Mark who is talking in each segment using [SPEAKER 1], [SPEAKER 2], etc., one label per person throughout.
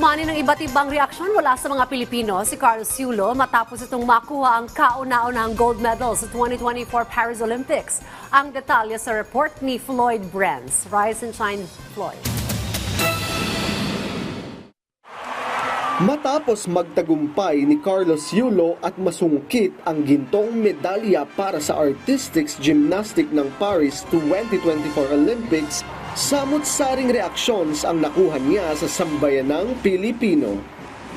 [SPEAKER 1] Umani ng iba't ibang reaksyon mula sa mga Pilipino si Carlos Yulo matapos itong makuha ang kauna-unahang gold medal sa 2024 Paris Olympics. Ang detalye sa report ni Floyd Brands. Rise and shine, Floyd.
[SPEAKER 2] Matapos magtagumpay ni Carlos Yulo at masungkit ang gintong medalya para sa Artistics Gymnastic ng Paris 2024 Olympics, samot-saring reactions ang nakuha niya sa sambayanang Pilipino.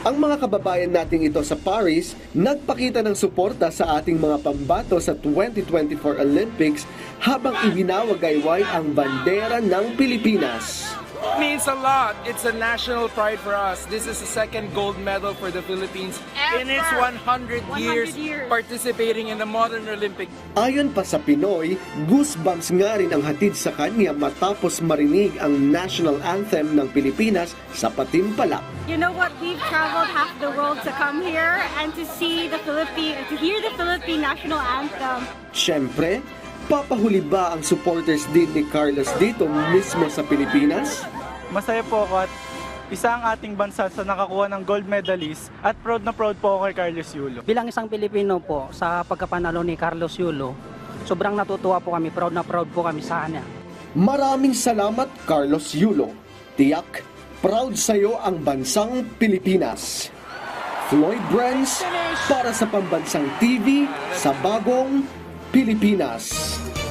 [SPEAKER 2] Ang mga kababayan nating ito sa Paris nagpakita ng suporta sa ating mga pambato sa 2024 Olympics habang ibinawagayway ang bandera ng Pilipinas.
[SPEAKER 3] Means a lot. It's a national pride for us. This is the second gold medal for the Philippines in its 100, years, participating in the modern Olympic.
[SPEAKER 2] Ayon pa sa Pinoy, goosebumps nga rin ang hatid sa kanya matapos marinig ang national anthem ng Pilipinas sa Patimpalak.
[SPEAKER 4] You know what? We've traveled half the world to come here and to see the Philippine, to hear the Philippine national anthem.
[SPEAKER 2] Siyempre, papahuli ba ang supporters din ni Carlos dito mismo sa Pilipinas?
[SPEAKER 5] Masaya po ako at isa ang ating bansa sa nakakuha ng gold medalist at proud na proud po ako kay Carlos Yulo.
[SPEAKER 6] Bilang isang Pilipino po sa pagkapanalo ni Carlos Yulo, sobrang natutuwa po kami, proud na proud po kami sa kanya.
[SPEAKER 2] Maraming salamat Carlos Yulo. Tiyak, proud sa'yo ang bansang Pilipinas. Floyd Brands para sa Pambansang TV sa Bagong Pilipinas.